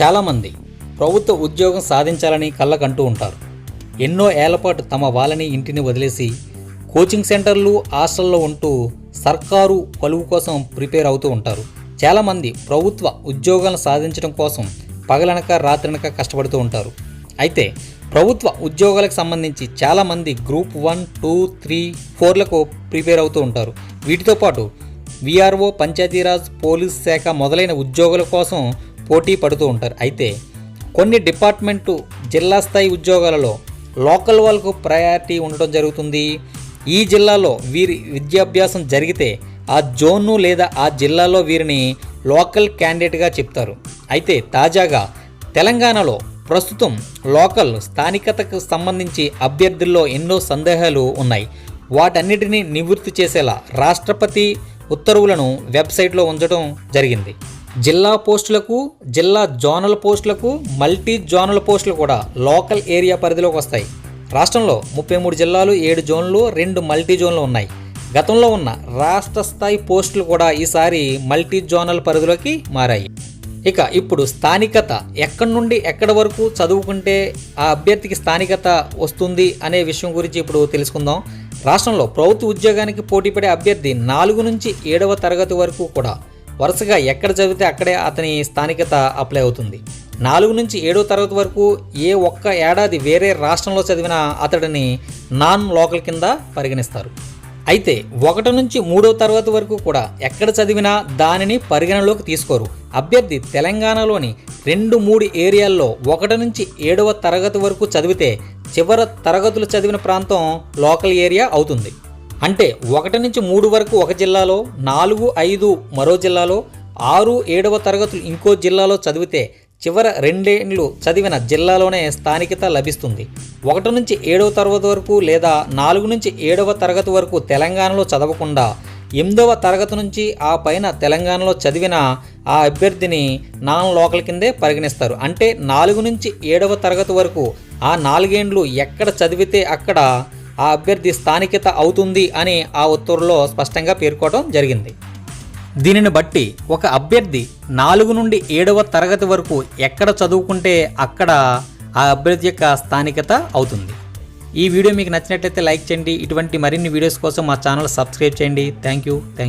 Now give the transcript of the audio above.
చాలామంది ప్రభుత్వ ఉద్యోగం సాధించాలని కళ్ళకంటూ ఉంటారు. ఎన్నో ఏళ్ళపాటు తమ వాళ్ళని ఇంటిని వదిలేసి కోచింగ్ సెంటర్లు హాస్టల్లో ఉంటూ సర్కారు పలువు కోసం ప్రిపేర్ అవుతూ ఉంటారు. చాలామంది ప్రభుత్వ ఉద్యోగాలను సాధించడం కోసం పగలనక రాత్రనక కష్టపడుతూ ఉంటారు. అయితే ప్రభుత్వ ఉద్యోగాలకు సంబంధించి చాలామంది గ్రూప్ వన్ టూ త్రీ ఫోర్లకు ప్రిపేర్ అవుతూ ఉంటారు. వీటితో పాటు విఆర్ఓ పంచాయతీరాజ్ పోలీస్ శాఖ మొదలైన ఉద్యోగుల కోసం పోటీ పడుతూ ఉంటారు. అయితే కొన్ని డిపార్ట్మెంటు జిల్లా స్థాయి ఉద్యోగాలలో లోకల్ వాళ్ళకు ప్రయారిటీ ఉండటం జరుగుతుంది. ఈ జిల్లాలో వీరి విద్యాభ్యాసం జరిగితే ఆ జోన్ను లేదా ఆ జిల్లాలో వీరిని లోకల్ క్యాండిడేట్గా చెప్తారు. అయితే తాజాగా తెలంగాణలో ప్రస్తుతం లోకల్ స్థానికతకు సంబంధించి అభ్యర్థుల్లో ఎన్నో సందేహాలు ఉన్నాయి. వాటన్నిటిని నివృత్తి చేసేలా రాష్ట్రపతి ఉత్తర్వులను వెబ్సైట్లో ఉంచడం జరిగింది. జిల్లా పోస్టులకు జిల్లా జోనల్ పోస్టులకు మల్టీ జోనల్ పోస్టులు కూడా లోకల్ ఏరియా పరిధిలోకి వస్తాయి. రాష్ట్రంలో ముప్పై మూడు జిల్లాలు ఏడు జోన్లు రెండు మల్టీ జోన్లు ఉన్నాయి. గతంలో ఉన్న రాష్ట్ర స్థాయి పోస్టులు కూడా ఈసారి మల్టీ జోనల్ పరిధిలోకి మారాయి. ఇక ఇప్పుడు స్థానికత ఎక్కడి నుండి ఎక్కడి వరకు చదువుకుంటే ఆ అభ్యర్థికి స్థానికత వస్తుంది అనే విషయం గురించి ఇప్పుడు తెలుసుకుందాం. రాష్ట్రంలో ప్రభుత్వ ఉద్యోగానికి పోటీపడే అభ్యర్థి నాలుగు నుంచి ఏడవ తరగతి వరకు కూడా వరుసగా ఎక్కడ చదివితే అక్కడే అతని స్థానికత అప్లై అవుతుంది. నాలుగు నుంచి ఏడో తరగతి వరకు ఏ ఒక్క ఏడాది వేరే రాష్ట్రంలో చదివినా అతడిని నాన్ లోకల్ కింద పరిగణిస్తారు. అయితే ఒకటి నుంచి మూడో తరగతి వరకు కూడా ఎక్కడ చదివినా దానిని పరిగణలోకి తీసుకోరు. అభ్యర్థి తెలంగాణలోని రెండు మూడు ఏరియాల్లో ఒకటి నుంచి ఏడవ తరగతి వరకు చదివితే చివరి తరగతులు చదివిన ప్రాంతం లోకల్ ఏరియా అవుతుంది. అంటే ఒకటి నుంచి మూడు వరకు ఒక జిల్లాలో నాలుగు ఐదు మరో జిల్లాలో ఆరు ఏడవ తరగతులు ఇంకో జిల్లాలో చదివితే చివర రెండేండ్లు చదివిన జిల్లాలోనే స్థానికత లభిస్తుంది. ఒకటి నుంచి ఏడవ తరగతి వరకు లేదా నాలుగు నుంచి ఏడవ తరగతి వరకు తెలంగాణలో చదవకుండా ఎనిమిదవ తరగతి నుంచి ఆ పైన తెలంగాణలో చదివిన ఆ అభ్యర్థిని నాన్ లోకల్ కిందే పరిగణిస్తారు. అంటే నాలుగు నుంచి ఏడవ తరగతి వరకు ఆ నాలుగేండ్లు ఎక్కడ చదివితే అక్కడ ఆ అభ్యర్థి స్థానికత అవుతుంది అని ఆ ఉత్తర్వులో స్పష్టంగా పేర్కోవడం జరిగింది. దీనిని బట్టి ఒక అభ్యర్థి నాలుగు నుండి ఏడవ తరగతి వరకు ఎక్కడ చదువుకుంటే అక్కడ ఆ అభ్యర్థి యొక్క స్థానికత అవుతుంది. ఈ వీడియో మీకు నచ్చినట్లయితే లైక్ చేయండి. ఇటువంటి మరిన్ని వీడియోస్ కోసం మా ఛానల్ సబ్స్క్రైబ్ చేయండి. Thank you. థ్యాంక్